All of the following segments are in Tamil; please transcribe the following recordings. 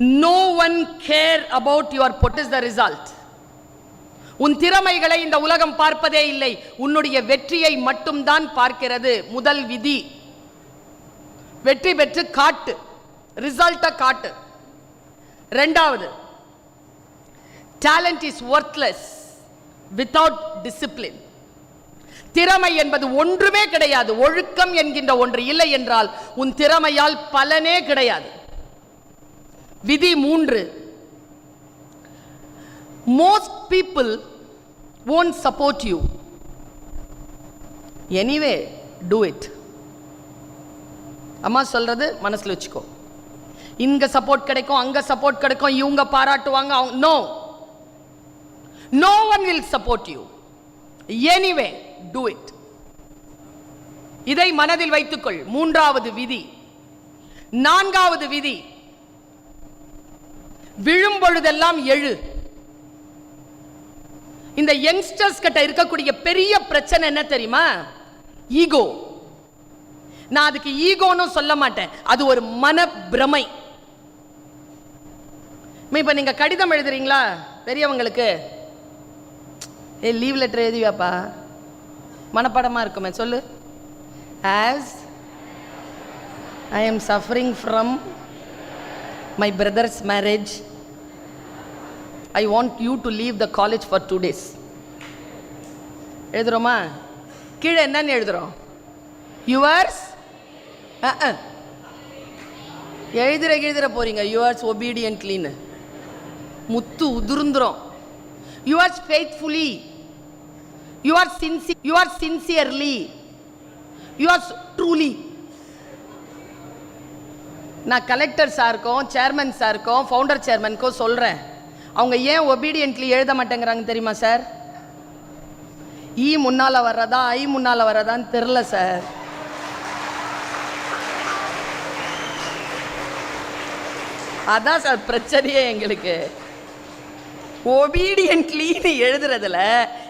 No one care about your pot is the result உன் திறமைகளை இந்த உலகம் பார்ப்பதே இல்லை. உன்னுடைய வெற்றியை மட்டும்தான் பார்க்கிறது. முதல் விதி. வெற்றி பெற்று காட்டு. ரிசல்ட்டை காட்டு. ரெண்டாவது. Talent is worthless without discipline திறமை என்பது ஒன்றுமே கிடையாது. ஒழுக்கம் என்கின்ற ஒன்று இல்லை என்றால் உன் திறமையால் பலனே கிடையாது. விதி மூன்று. Most people won't support you anyway do it அம்மா சொல்றது மனசுல வச்சுக்கோ. இங்க சப்போர்ட் கிடைக்கும் அங்க சப்போர்ட் கிடைக்கும் இவங்க பாராட்டுவாங்க no no one will support you anyway do it இதை மனதில் வைத்துக்கொள். மூன்றாவது விதி. நான்காவது விதி. விழும் பொழுதெல்லாம் எழு. இந்த யங்ஸ்டர்ஸ் கிட்ட இருக்கக்கூடிய பெரிய பிரச்சனை என்ன தெரியுமா? ஈகோ நான் அதுக்கு ஈகோன்னு சொல்ல மாட்டேன். அது ஒரு மன பிரமை இப்ப நீங்க கடிதம் எழுதுறீங்களா? பெரியவங்களுக்கு? ஏ லீவ் லெட்டர் எழுதியாப்பா மனப்படமா இருக்குமே சொல்லு. As I am suffering from my brother's marriage I want you to leave the college for two days எழுதுறோமா? கீழே என்னன்னு எழுதுறோம். யுவர்ஸ் எழுதுற எழுதுற போறீங்க. யுவர்ஸ் ஒபீடியன்ட்லின்னு முத்து உதிர்ந்துரும். யுவர்ஸ் ஃபேத்ஃபுல்லி யுவர் சின்சி யுவர் சின்சியர்லி யுவர்ஸ் ட்ரூலி நான் கலெக்டர் சாருக்கும் சேர்மன் சாருக்கும் ஃபவுண்டர் சேர்மனுக்கும் சொல்கிறேன் அவங்க ஏன் ஒபீடியன்ட்லி எழுத மாட்டேங்கிறாங்க தெரியுமா சார் ஈ முன்னால் வர்றதா ஐ முன்னால் வர்றதான்னு தெரில சார் அதான் சார் பிரச்சனையே எங்களுக்கு. ஒபீடியன்ட்லின்னு எழுதுறதுல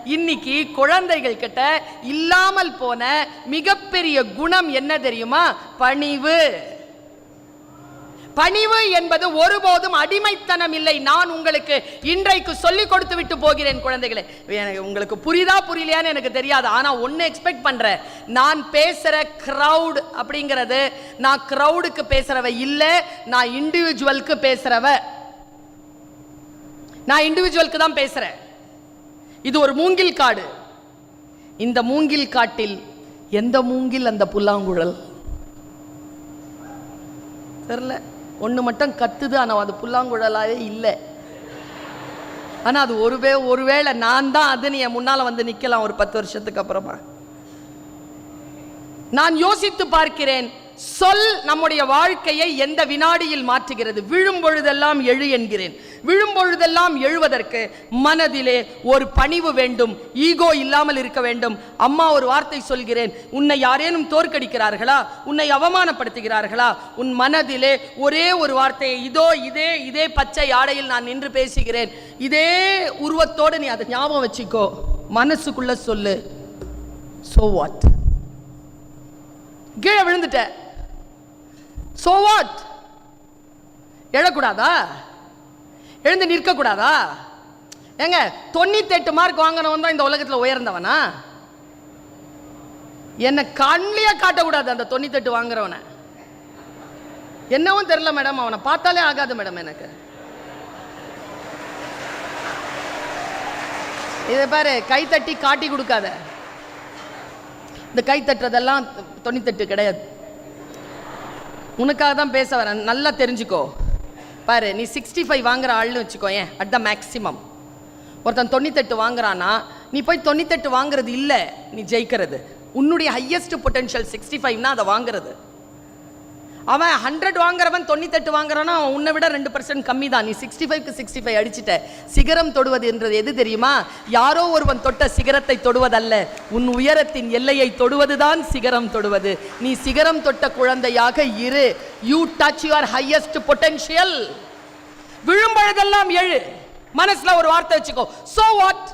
இன்னைக்கு குழந்தைகள் கிட்ட இல்லாமல் போன மிகப்பெரிய குணம் என்ன தெரியுமா? பணிவு. பணிவு என்பது ஒருபோதும் அடிமைத்தனம் இல்லை. நான் உங்களுக்கு இன்றைக்கு சொல்லிக் கொடுத்து விட்டு போகிறேன் குழந்தைகளே. எனக்கு உங்களுக்கு புரியுதா புரியலையான்னு எனக்கு தெரியாது. ஆனா ஒன்னு எக்ஸ்பெக்ட் பண்றேன். நான் பேசுற க்ரௌட் அப்படிங்கிறது நான் க்ரௌடுக்கு பேசுகிறவ இல்லை நான் இண்டிவிஜுவலுக்கு பேசுறவ. நான் இண்டிவிஜுவலுக்கு தான் பேசுறேன். இது ஒரு மூங்கில் காடு. இந்த மூங்கில் காட்டில் எந்த மூங்கில் அந்த புல்லாங்குழல்? தெரில. ஒன்று மட்டும் கத்துது ஆனால் அது புல்லாங்குழலாவே இல்லை. ஆனால் அது ஒருவே ஒருவேளை நான் தான் அதுன்னு என் முன்னால் வந்து நிற்கலாம் ஒரு பத்து வருஷத்துக்கு அப்புறமா. நான் யோசித்து பார்க்கிறேன் சொல் நம்முடைய வாழ்க்கையை எந்த வினாடியில் மாற்றுகிறது? விழும் பொழுதெல்லாம் எழு என்கிறேன். விழும்பொழுதெல்லாம் எழுவதற்கு மனதிலே ஒரு பணிவு வேண்டும் ஈகோ இல்லாமல் இருக்க வேண்டும். அம்மா ஒரு வார்த்தை சொல்கிறேன் உன்னை யாரேனும் தோற்கடிக்கிறார்களா? உன்னை அவமானப்படுத்துகிறார்களா? உன் மனதிலே ஒரே ஒரு வார்த்தையை இதோ இதே இதே பச்சை ஆடையில் நான் நின்று பேசுகிறேன். இதே உருவத்தோடு நீ அதை ஞாபகம் வச்சுக்கோ. மனசுக்குள்ள சொல்லு. சோ வாட் கீழே விழுந்துட்ட. சோ வாட் எழக்கூடாதா? எழுந்து நிற்கக்கூடாதா? ஏங்க தொண்ணூத்தெட்டு மார்க் வாங்கினவன் தான் இந்த உலகத்தில் உயர்ந்தவனா? என்னை கண்ணிலே காட்டக்கூடாது அந்த தொண்ணூத்தெட்டு வாங்குறவனை. என்னவும் தெரியல மேடம் அவனை பார்த்தாலே ஆகாது மேடம் எனக்கு. இதை பாரு கை தட்டி காட்டி கொடுக்காத. இந்த கை தட்டுறதெல்லாம் தொண்ணூத்தெட்டு கிடையாது. உனக்காக தான் பேச வரேன். நல்லா தெரிஞ்சுக்கோ. பாரு நீ சிக்ஸ்டி ஃபைவ் வாங்குற ஆள்னு வச்சுக்கோ ஏன் அட் த மேக்ஸிமம் ஒருத்தன் தொண்ணூத்தெட்டு வாங்குறான்னா நீ போய் தொண்ணூத்தெட்டு வாங்குறது இல்லை நீ ஜெயிக்கிறது. உன்னுடைய ஹையஸ்ட் பொட்டென்ஷியல் சிக்ஸ்டி ஃபைவ்னா அதை வாங்குறது. அவன் ஹண்ட்ரட் வாங்குறவன் தொண்ணூத்தெட்டு வாங்குறான்னா அவன் உன்னை விட ரெண்டு பர்சன்ட் கம்மி தான் நீ சிக்ஸ்டி ஃபைவ்க்கு சிக்ஸ்டி ஃபைவ் அடிச்சிட்ட. சிகரம் தொடுவது என்றது எது தெரியுமா? யாரோ ஒருவன் தொட்ட சிகரத்தை தொடுவதல்ல. உன் உயரத்தின் எல்லையை தொடுவதுதான் சிகரம் தொடுவது. நீ சிகரம் தொட்ட குழந்தையாக இரு. You touch your highest potential விழும்பொழுதெல்லாம் எழு மனசுல ஒரு வார்த்தை வச்சுக்கோ. சோ வாட்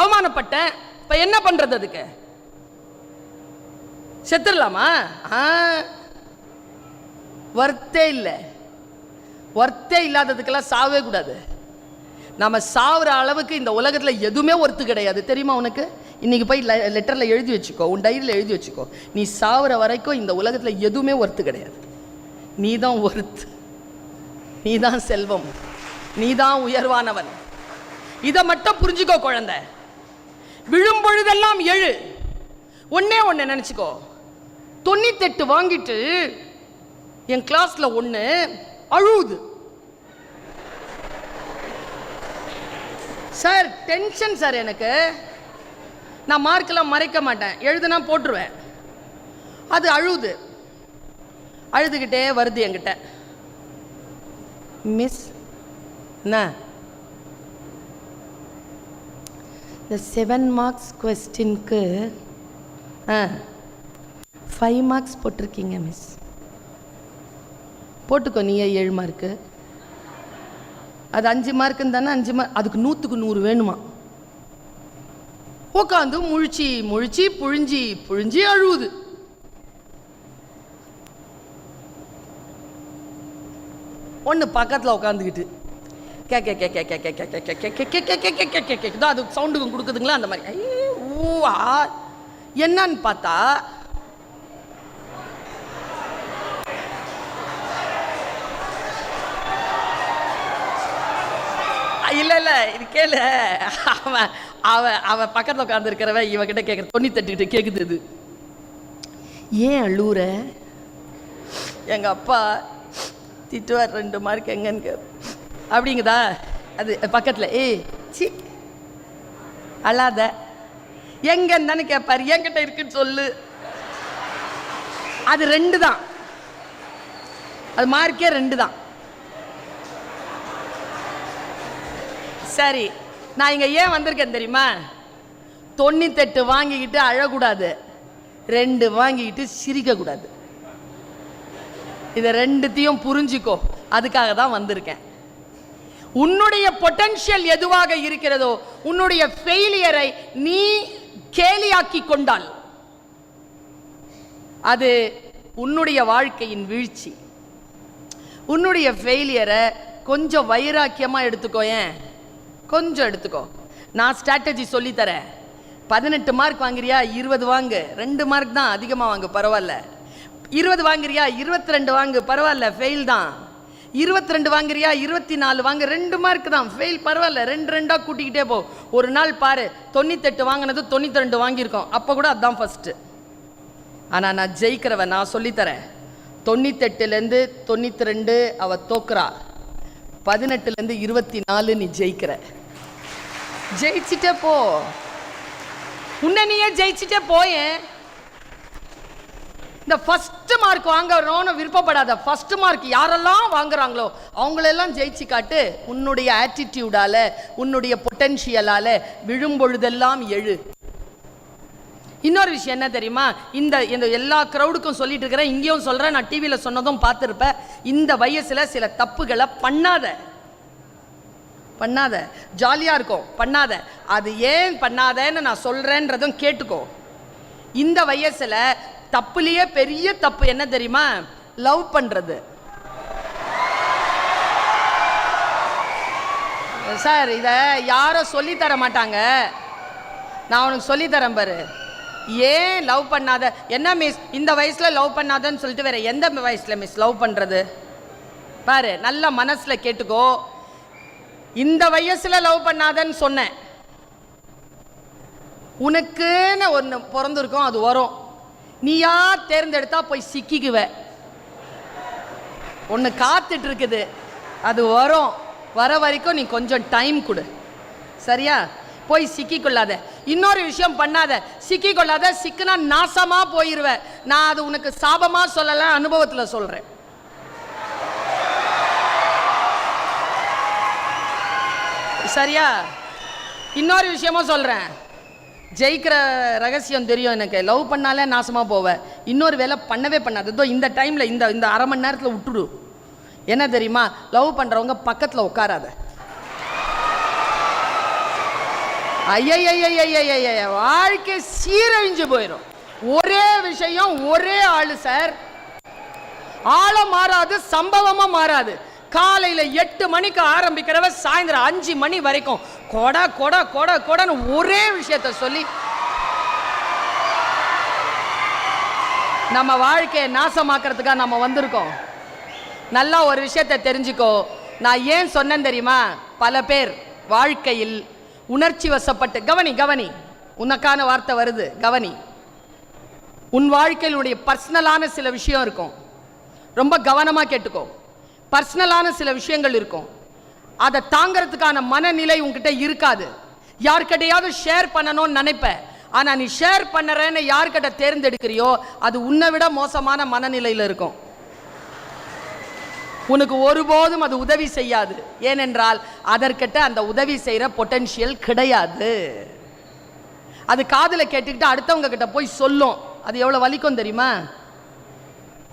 அவமானப்பட்டேன். இப்ப என்ன பண்றது அதுக்கு? செத்துடலாமா ஆ. ஒர்த்தே இல்லை. ஒர்த்தே இல்லாததுக்கெல்லாம் சாவே கூடாது. நம்ம சாவுற அளவுக்கு இந்த உலகத்தில் எதுவுமே ஒர்த்து கிடையாது. தெரியுமா உனக்கு? இன்னைக்கு போய் லெட்டரில் எழுதி வச்சுக்கோ. உன் டைரியில் எழுதி வச்சுக்கோ. நீ சாவுற வரைக்கும் இந்த உலகத்தில் எதுவுமே ஒர்த்து கிடையாது. நீ தான் ஒர்த்து நீ தான் செல்வம். நீ தான் உயர்வானவன். இதை மட்டும் புரிஞ்சுக்கோ குழந்தை. விழும் பொழுதெல்லாம் எழு. ஒன்னே ஒன்று நினச்சிக்கோ. தொண்ணூத்தெட்டு வாங்கிட்டு என் கிளாஸில் ஒன்று அழுவுது. சார் டென்ஷன் சார் எனக்கு. நான் மார்க்கெல்லாம் மறைக்க மாட்டேன். எழுதுனா போட்டுருவேன். அது அழுது அழுதுகிட்டே வருது என்கிட்ட. மிஸ் என்ன? இந்த செவன் மார்க்ஸ் கொஸ்டின்க்கு ஆ ஃபைவ் மார்க்ஸ் போட்டிருக்கீங்க மிஸ் போட்டுக்கோ நீயே ஏழு மார்க்கு அது அஞ்சு மார்க்குன்னு தானே அஞ்சு மார்க் அதுக்கு நூற்றுக்கு நூறு வேணுமா உட்காந்து முழிச்சி முழிச்சு புழிஞ்சி புழிஞ்சி அழுவுது ஒன்று பக்கத்தில் உட்காந்துக்கிட்டு கே கே கே கே கே கே கே கே கே கே கே கே கே கே கே கே கே அது சவுண்டுக்கும் கொடுக்குதுங்களா அந்த மாதிரி ஐயே, ஊவா என்னன்னு பார்த்தா இல்ல இல்ல இது கேளு. அவன் அவன் அவன் பக்கத்தில் உட்காந்துருக்கிறவன் இவகிட்ட கேட்குற தொண்ணி தட்டிக்கிட்டு கேட்குது இது. ஏன் அழுவுற? எங்க அப்பா திட்டுவார் ரெண்டு மார்க் எங்கன்னு கே- அப்படிங்குதா? அது பக்கத்தில். ஏய் சி. அழாத. எங்கன்னு தானே கேட்பார் என்கிட்ட இருக்குன்னு சொல்லு. அது ரெண்டு தான் அது மார்க்கே ரெண்டு தான் சரி நான் இங்கே ஏன் வந்திருக்கேன் தெரியுமா? தொண்ணூத்தெட்டு வாங்கிக்கிட்டு அழக்கூடாது ரெண்டு வாங்கிக்கிட்டு சிரிக்கக்கூடாது. இதை ரெண்டுத்தையும் புரிஞ்சுக்கோ அதுக்காக தான் வந்திருக்கேன். உன்னுடைய பொட்டன்ஷியல் எதுவாக இருக்கிறதோ உன்னுடைய ஃபெயிலியரை நீ கேலியாக்கி கொண்டால் அது உன்னுடைய வாழ்க்கையின் வீழ்ச்சி. உன்னுடைய ஃபெயிலியரை கொஞ்சம் வைராக்கியமாக எடுத்துக்கோ ஏன் கொஞ்சம் எடுத்துக்கோ. நான் ஸ்ட்ராட்டஜி சொல்லித்தரேன். பதினெட்டு மார்க் வாங்குறியா இருபது வாங்கு. ரெண்டு மார்க் தான் அதிகமாக வாங்கு பரவாயில்ல. இருபது வாங்குறியா இருபத்தி ரெண்டு வாங்கு பரவாயில்ல ஃபெயில் தான். இருபத்தி ரெண்டு வாங்குறியா இருபத்தி நாலு வாங்கு ரெண்டு மார்க் தான் ஃபெயில் பரவாயில்ல. ரெண்டு ரெண்டாக கூட்டிக்கிட்டே போ. ஒரு நாள் பாரு தொண்ணூத்தெட்டு வாங்கினது தொண்ணூற்றி ரெண்டு வாங்கியிருக்கோம். அப்போ கூட அதுதான் ஃபஸ்ட்டு ஆனால் நான் ஜெயிக்கிறவன் நான் சொல்லித்தரேன். தொண்ணூத்தெட்டுலேருந்து தொண்ணூற்றி ரெண்டு அவள் தோக்குறா. பதினெட்டுலேருந்து இருபத்தி நாலு நீ ஜெயிக்கிற. ஜெயிச்சிட்ட போ. உன்னை நீயே ஜெயிச்சிட்டே போயேன். இந்த ஃபர்ஸ்ட் மார்க் வாங்கணும்னு விருப்பப்படாத. ஃபர்ஸ்ட் மார்க் யாரெல்லாம் வாங்குறாங்களோ அவங்களெல்லாம் ஜெயிச்சு காட்டு. உன்னுடைய ஆட்டிடியூடால உன்னுடைய பொட்டென்ஷியலால் விழும்பொழுதெல்லாம் எழு. இன்னொரு விஷயம் என்ன தெரியுமா? இந்த இந்த எல்லா க்ரௌடுக்கும் சொல்லிட்டு இருக்கிறேன். இங்கேயும் சொல்கிறேன் நான் டிவியில் சொன்னதும் பார்த்துருப்பேன். இந்த வயசில் சில தப்புகளை பண்ணாத. பண்ணாத. ஜாலியாக இருக்கும். பண்ணாத. அது ஏன் பண்ணாதன்னு நான் சொல்கிறேன்றதும் கேட்டுக்கோ. இந்த வயசில் தப்புலேயே பெரிய தப்பு என்ன தெரியுமா? லவ் பண்ணுறது சார் இதை யாரும் சொல்லித் தர மாட்டாங்க. நான் உனக்கு சொல்லித் தரேன் பாரு. ஏன் லவ் பண்ணாத? என்ன மிஸ் இந்த வயசில் லவ் பண்ணாதன்னு சொல்லிட்டு வேற எந்த வயசில் மிஸ் லவ் பண்ணுறது பாரு நல்ல மனசில் கேட்டுக்கோ. இந்த வயசில் லவ் பண்ணாதன்னு சொன்னேன். உனக்குன்னு ஒன்று பிறந்திருக்கும் அது வரும். நீயா தேர்ந்தெடுத்தா போய் சிக்கிக்குவ? ஒன்று காத்துட்டு இருக்குது அது வரும். வர வரைக்கும் நீ கொஞ்சம் டைம் கொடு. சரியா? போய் சிக்கிக்கொள்ளாத. இன்னொரு விஷயம் பண்ணாத. சிக்கி கொள்ளாத. சிக்குனா நாசமா போயிருவ. நான் அது உனக்கு சாபமா சொல்லல அனுபவத்துல சொல்றேன். சரியா? இன்னொரு விஷயமும் சொல்றேன். ஜெயிக்கிற ரகசியம் தெரியும் எனக்கு. லவ் பண்ணாலே நாசமாக போவேன் இன்னொரு வேலை பண்ணவே பண்ணாது. இதோ இந்த டைமில் இந்த இந்த அரை மணி நேரத்தில் விட்டுடு. என்ன தெரியுமா? லவ் பண்ணுறவங்க பக்கத்தில் உட்காராத. ஐயய்யய்யய்யய்யய்ய வாழ்க்கை சீரழிஞ்சு போயிடும் ஒரே விஷயம் ஒரே ஆள் சார். ஆள மாறாது சம்பவமா மாறாது. காலையில எட்டு மணிக்கு ஆரம்பிக்கிறவ சாயந்தரம் அஞ்சு மணி வரைக்கும் கொடா கொடா கொடா கொடன்னு ஒரே விஷயத்த சொல்லி நம்ம வாழ்க்கையை நாசமாக்குறதுக்காக நம்ம வந்திருக்கோம். நல்லா ஒரு விஷயத்தை தெரிஞ்சுக்கோ. நான் ஏன் சொன்னேன் தெரியுமா? பல பேர் வாழ்க்கையில் உணர்ச்சி வசப்பட்டு கவனி கவனி. உனக்கான வார்த்தை வருது கவனி. உன் வாழ்க்கையினுடைய பர்சனலான சில விஷயம் இருக்கும். ரொம்ப கவனமாக கேட்டுக்கோ. பர்சனலான சில விஷயங்கள் இருக்கும். அதை தாங்கிறதுக்கான மனநிலை உங்ககிட்ட இருக்காது. யார்கிட்டையாவது ஷேர் பண்ணணும்னு நினைப்ப. ஆனால் நீ ஷேர் பண்ணுறேன்னு யார்கிட்ட தேர்ந்தெடுக்கிறியோ அது உன்னை விட மோசமான மனநிலையில் இருக்கும். உனக்கு ஒருபோதும் அது உதவி செய்யாது. ஏனென்றால் அதற்கிட்ட அந்த உதவி செய்கிற பொட்டென்ஷியல் கிடையாது. அது காதில் கேட்டுக்கிட்டு அடுத்தவங்க கிட்ட போய் சொல்லும். அது எவ்வளோ வலிக்கும் தெரியுமா?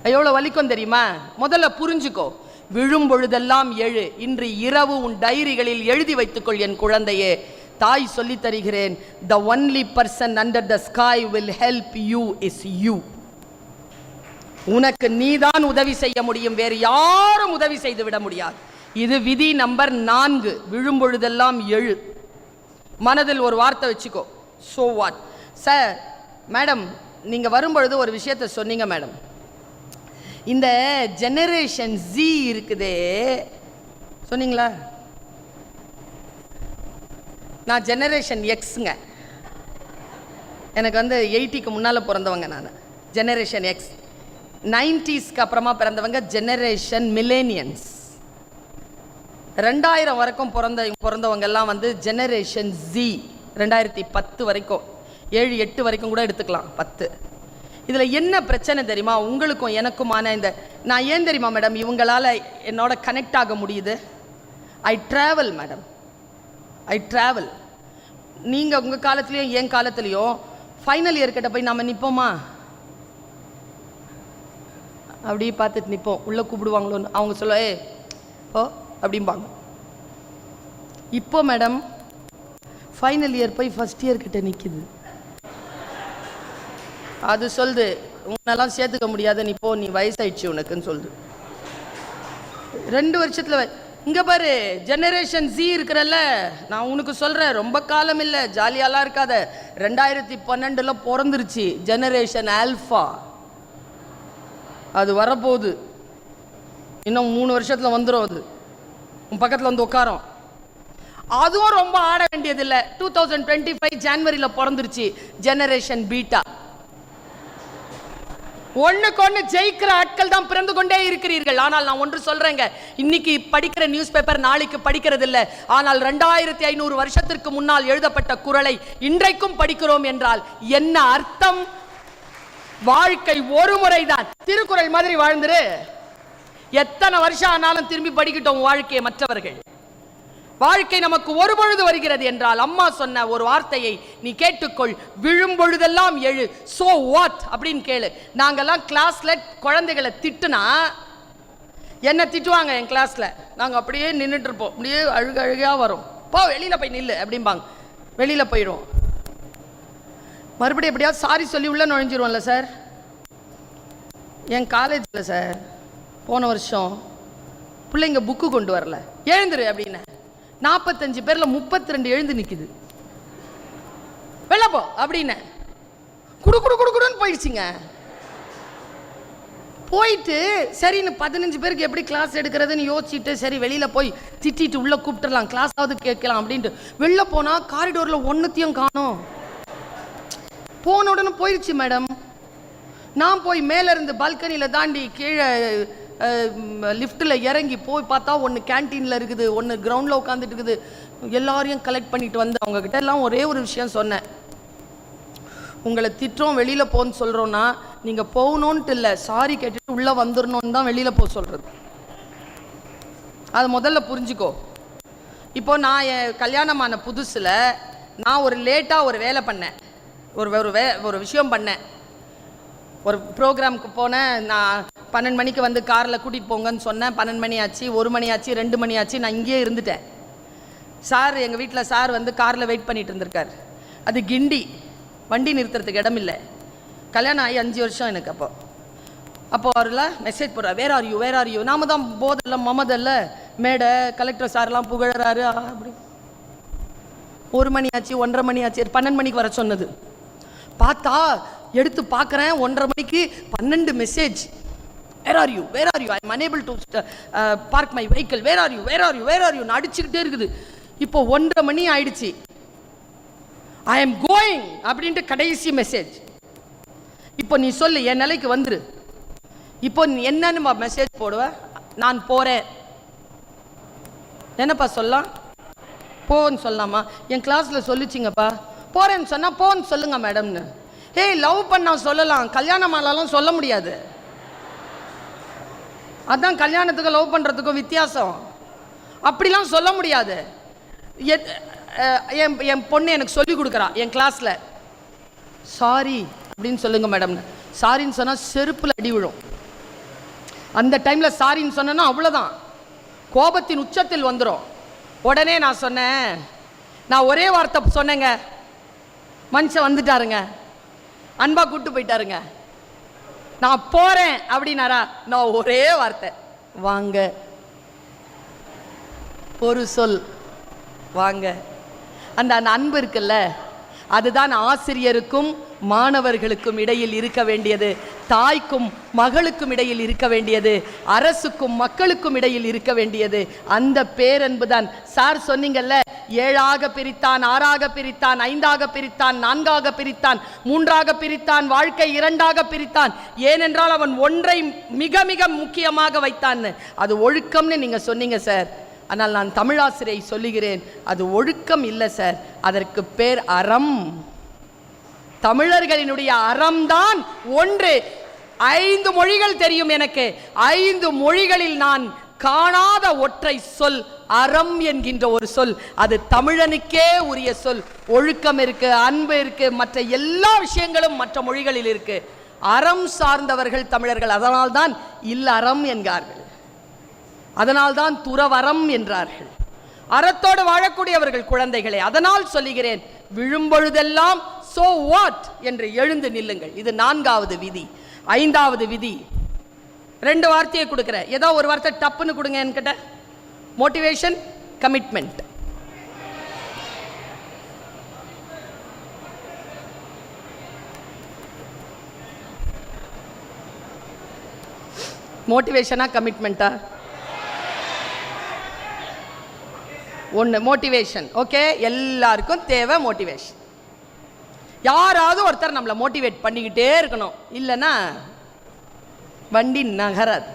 எவ்வளோ வலிக்கும் தெரியுமா? முதல்ல புரிஞ்சுக்கோ. விழும் பொழுதெல்லாம் எழு இன்று இரவு உன் டைரிகளில் எழுதி வைத்துக்கொள் என் குழந்தையே. தாய் சொல்லித் தருகிறேன் the only person under the sky will help you is you உனக்கு நீதான் உதவி செய்ய முடியும். வேறு யாரும் உதவி செய்து விட முடியாது. இது விதி நம்பர் நான்கு. விழும்பொழுதெல்லாம் எழு. மனதில் ஒரு வார்த்தை வச்சுக்கோ. ஸோ வாட் சார் மேடம் நீங்கள் வரும்பொழுது ஒரு விஷயத்தை சொன்னீங்க மேடம் இந்த ஜெனரேஷன் ஜி இருக்குதே. சொன்னீங்களா? நான் ஜெனரேஷன் எக்ஸுங்க எனக்கு வந்து எயிட்டிக்கு முன்னால் பிறந்தவங்க நான். ஜெனரேஷன் எக்ஸ் நைன்டிஸ்க்கு அப்புறமா பிறந்தவங்க ஜெனரேஷன் மில்லேனியன்ஸ் ரெண்டாயிரம் வரைக்கும் பிறந்த பிறந்தவங்க எல்லாம் வந்து ஜெனரேஷன் ஜி ரெண்டாயிரத்தி பத்து வரைக்கும். ஏழு எட்டு வரைக்கும் கூட எடுத்துக்கலாம் பத்து. இதில் என்ன பிரச்சனை தெரியுமா? உங்களுக்கும் எனக்குமான இந்த நான் ஏன் தெரியுமா மேடம் இவங்களால என்னோட கனெக்ட் ஆக முடியுது. I travel madam I travel நீங்கள் உங்கள் காலத்துலேயும் என் காலத்துலேயும் ஃபைனல் இயர்கிட்ட போய் நம்ம நிற்போமா அப்படியே பார்த்துட்டு நிற்போம். உள்ளே கூப்பிடுவாங்களோன்னு. அவங்க சொல்ல ஏ ஓ அப்படிம்பாங்க. இப்போ மேடம் ஃபைனல் இயர் போய் ஃபஸ்ட் இயர் கிட்ட நிற்கிது அது சொல்லுது உன்னெல்லாம் சேர்த்துக்க முடியாத நீ போ நீ வயசாயிடுச்சு உனக்குன்னு சொல்லுது. ரெண்டு வருஷத்தில் இங்கே பாரு ஜெனரேஷன் ஜி இருக்கிறல்ல நான் உனக்கு சொல்கிறேன் ரொம்ப காலம் இல்லை ஜாலியாலாம் இருக்காத. ரெண்டாயிரத்தி பன்னெண்டில் பிறந்துருச்சு ஜெனரேஷன் ஆல்ஃபா அது வரப்போகுது. இன்னும் மூணு வருஷத்தில் வந்துடும் அது. உன் பக்கத்தில் வந்து உட்காரும். அதுவும் ரொம்ப ஆட வேண்டியதில்லை. டூ தௌசண்ட் டுவெண்ட்டி ஃபைவ் ஜான்வரியில் பிறந்துருச்சு. ஜெனரேஷன் பீட்டா ஒண்ணுக்கு ஒண்ணு ஜெயிக்கிற ஆட்கள் தான் பிறந்து கொண்டே இருக்கிறீர்கள். ஆனால் நான் ஒன்று சொல்றேங்க. இன்னைக்கு படிக்கிற நியூஸ் பேப்பர் நாளைக்கு படிக்கிறது இல்லை ஆனால் ரெண்டாயிரத்தி ஐநூறு வருஷத்திற்கு முன்னால் எழுதப்பட்ட குரலை இன்றைக்கும் படிக்கிறோம் என்றால் என்ன அர்த்தம்? வாழ்க்கை ஒரு முறைதான். திருக்குறள் மாதிரி வாழ்ந்துரு. எத்தனை வருஷம் ஆனாலும் திரும்பி படிக்கட்டும் வாழ்க்கையை மற்றவர்கள். வாழ்க்கை நமக்கு ஒரு பொழுது வருகிறது என்றால் அம்மா சொன்ன ஒரு வார்த்தையை நீ கேட்டுக்கொள். விழும் பொழுதெல்லாம் எழு. சோ வாட் அப்படின்னு கேளு. நாங்கெல்லாம் கிளாஸ்ல குழந்தைகளை திட்டுனா என்ன திட்டுவாங்க என் கிளாஸ்ல நாங்க அப்படியே நின்றுட்டு இருப்போம். அப்படியே அழுக அழுகையா வரும். போ வெளியில போய் நில்லு அப்படிம்பாங்க. வெளியில போயிடும் மறுபடியும் எப்படியாவது சாரி சொல்லி உள்ளே நுழைஞ்சிருவோம்ல சார் என் காலேஜில் சார் போன வருஷம் பிள்ளைங்க புக்கு கொண்டு வரல. எழுந்துரு அப்படின்னு. நாற்பத்தஞ்சு பேரில் முப்பத்தி ரெண்டு எழுந்து நிற்கிது வெள்ளப்போ அப்படின்னு. குடு குடு குடு குடுன்னு போயிடுச்சுங்க. போயிட்டு சரின்னு பதினஞ்சு பேருக்கு எப்படி கிளாஸ் எடுக்கிறதுன்னு யோசிச்சுட்டு சரி வெளியில் போய் திட்டிட்டு உள்ளே கூப்பிட்டுலாம் கிளாஸாவது கேட்கலாம் அப்படின்ட்டு. வெளில போனால் காரிடோரில் ஒன்றுத்தையும் காணும். போன உடனே போயிடுச்சு மேடம் நான் போய் மேலேருந்து பால்கனியில் தாண்டி கீழே லிஃப்ட்டில் இறங்கி போய் பார்த்தா ஒன்று கேன்டீனில் இருக்குது ஒன்று கிரவுண்டில் உட்காந்துட்டு இருக்குது. எல்லாரையும் கலெக்ட் பண்ணிட்டு வந்து அவங்கக்கிட்ட எல்லாம் ஒரே ஒரு விஷயம் சொன்னேன். உங்களை திட்டுறோம் வெளியில் போகணும்னு சொல்கிறோன்னா நீங்கள் போகணுன்ட்டு இல்லை சாரி கேட்டுட்டு உள்ளே வந்துடணும்னு தான் வெளியில் போக சொல்கிறது அதை முதல்ல புரிஞ்சுக்கோ. இப்போ நான் என் கல்யாணமான புதுசில் நான் ஒரு லேட்டாக ஒரு வேலை பண்ணேன். ஒரு ஒரு வே ஒரு விஷயம் பண்ணேன். ஒரு ப்ரோக்ராமுக்கு போனேன். நான் பன்னெண்டு மணிக்கு வந்து காரில் கூட்டிகிட்டு போங்கன்னு சொன்னேன். பன்னெண்டு மணி ஆச்சு ஒரு மணி ஆச்சு ரெண்டு மணி ஆச்சு நான் இங்கேயே இருந்துட்டேன். சார் எங்கள் வீட்டில் சார் வந்து காரில் வெயிட் பண்ணிட்டு இருந்திருக்கார். அது கிண்டி. வண்டி நிறுத்துறதுக்கு இடம் இல்லை. கல்யாணம் ஆகி அஞ்சு வருஷம் எனக்கு அப்போ. அப்போ அவரில் மெசேஜ் போடுறார் where are you where are you நாம தான் போதல்ல மமதல்ல மேடை கலெக்டர் சார்லாம் புகழறாரு. அப்படி. ஒரு மணி ஆச்சு ஒன்றரை மணி ஆச்சு பன்னெண்டு மணிக்கு வர சொன்னது. பார்த்தா எடுத்து பார்க்குறேன் ஒன்றரை மணிக்கு பன்னெண்டு message where are you where are you I am unable to park my vehicle where are you where are you where are you அடிச்சுக்கிட்டே இருக்குது. இப்போ ஒன்றரை மணி ஆயிடுச்சு. ஐ எம் கோயிங் அப்படின்ட்டு கடைசி மெசேஜ் இப்போ நீ சொல்லு என் நிலைக்கு வந்துரு. இப்போ நீ என்னன்னு மெசேஜ் போடுவேன் நான் போகிறேன் என்னப்பா சொல்லலாம்? போன்னு சொல்லலாமா? என் கிளாஸில் சொல்லிச்சிங்கப்பா. போகிறேன்னு சொன்னால் போன்னு சொல்லுங்க மேடம்னு. ஏய் லவ் பண்ணா சொல்லலாம். கல்யாணம் ஆனாலும் சொல்ல முடியாது. அதான் கல்யாணத்துக்கும் லவ் பண்ணுறதுக்கும் வித்தியாசம். அப்படிலாம் சொல்ல முடியாது. எத்- என் என் பொண்ணு எனக்கு சொல்லி கொடுக்குறா என் கிளாஸில் சாரி அப்படின்னு சொல்லுங்க மேடம்னு. சாரின்னு சொன்னால் செருப்பில் அடி விழும். அந்த டைமில் சாரின்னு சொன்னேன்னா அவ்வளோதான் கோபத்தின் உச்சத்தில் வந்துடும் உடனே நான் சொன்னேன். நான் ஒரே வார்த்தை சொன்னேங்க. மனுஷன் வந்துட்டாருங்க. அன்பா கூட்டு போயிட்டாருங்க. நான் போறேன் அப்படின்னாரா? நான் ஒரே வார்த்தை. வாங்க. ஒரு சொல். வாங்க. அந்த அந்த அன்பு இருக்குல்ல அதுதான் ஆசிரியருக்கும் மாணவர்களுக்கும் இடையில் இருக்க வேண்டியது தாய்க்கும் மகளுக்கும் இடையில் இருக்க வேண்டியது அரசுக்கும் மக்களுக்கும் இடையில் இருக்க வேண்டியது. அந்த பேரன்பு தான். சார் சொன்னீங்கல்ல ஏழாக பிரித்தான் ஆறாக பிரித்தான் ஐந்தாக பிரித்தான் நான்காக பிரித்தான் மூன்றாக பிரித்தான் வாழ்க்கை இரண்டாக பிரித்தான். ஏனென்றால் அவன் ஒன்றை மிக மிக முக்கியமாக வைத்தான்னு. அது ஒழுக்கம்னு நீங்க சொன்னீங்க சார். ஆனால் நான் தமிழாசிரியை சொல்லுகிறேன் அது ஒழுக்கம் இல்லை சார். அதற்கு பேர் அறம். தமிழர்களினுடைய அறம்தான் ஒன்று. ஐந்து மொழிகள் தெரியும் எனக்கு. ஐந்து மொழிகளில் நான் காணாத ஒற்றை சொல் அறம் என்கின்ற ஒரு சொல். அது தமிழனுக்கே உரிய சொல். ஒழுக்கம் இருக்கு அன்பு இருக்கு மற்ற எல்லா விஷயங்களும் மற்ற மொழிகளில் இருக்கு. அறம் சார்ந்தவர்கள் தமிழர்கள். அதனால்தான் இல்லறம் என்கிறார்கள். அதனால்தான் துறவரம் என்றார்கள். அறத்தோடு வாழக்கூடியவர்கள் குழந்தைகளை அதனால் சொல்லுகிறேன். விழும்பொழுதெல்லாம் சோ வாட் என்று எழுந்து நில்லுங்கள். இது நான்காவது விதி. ஐந்தாவது விதி. ரெண்டு வார்த்தையை கொடுக்குறேன். ஏதோ ஒரு வார்த்தை டப்புன்னு கொடுங்க என்கிட்ட. மோட்டிவேஷன் கமிட்மெண்ட் மோட்டிவேஷனா கமிட்மெண்ட்டா ஒன்று மோட்டிவேஷன் ஓகே எல்லாருக்கும் தேவை மோட்டிவேஷன் யாராவது ஒருத்தர் நம்மளை மோட்டிவேட் பண்ணிக்கிட்டே இருக்கணும். இல்லைன்னா வண்டி நகராது.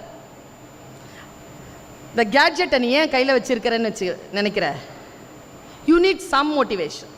இந்த கேட்ஜெட்டை நீ ஏன் கையில் வச்சுருக்கிறேன்னு வச்சு நினைக்கிற? You need some motivation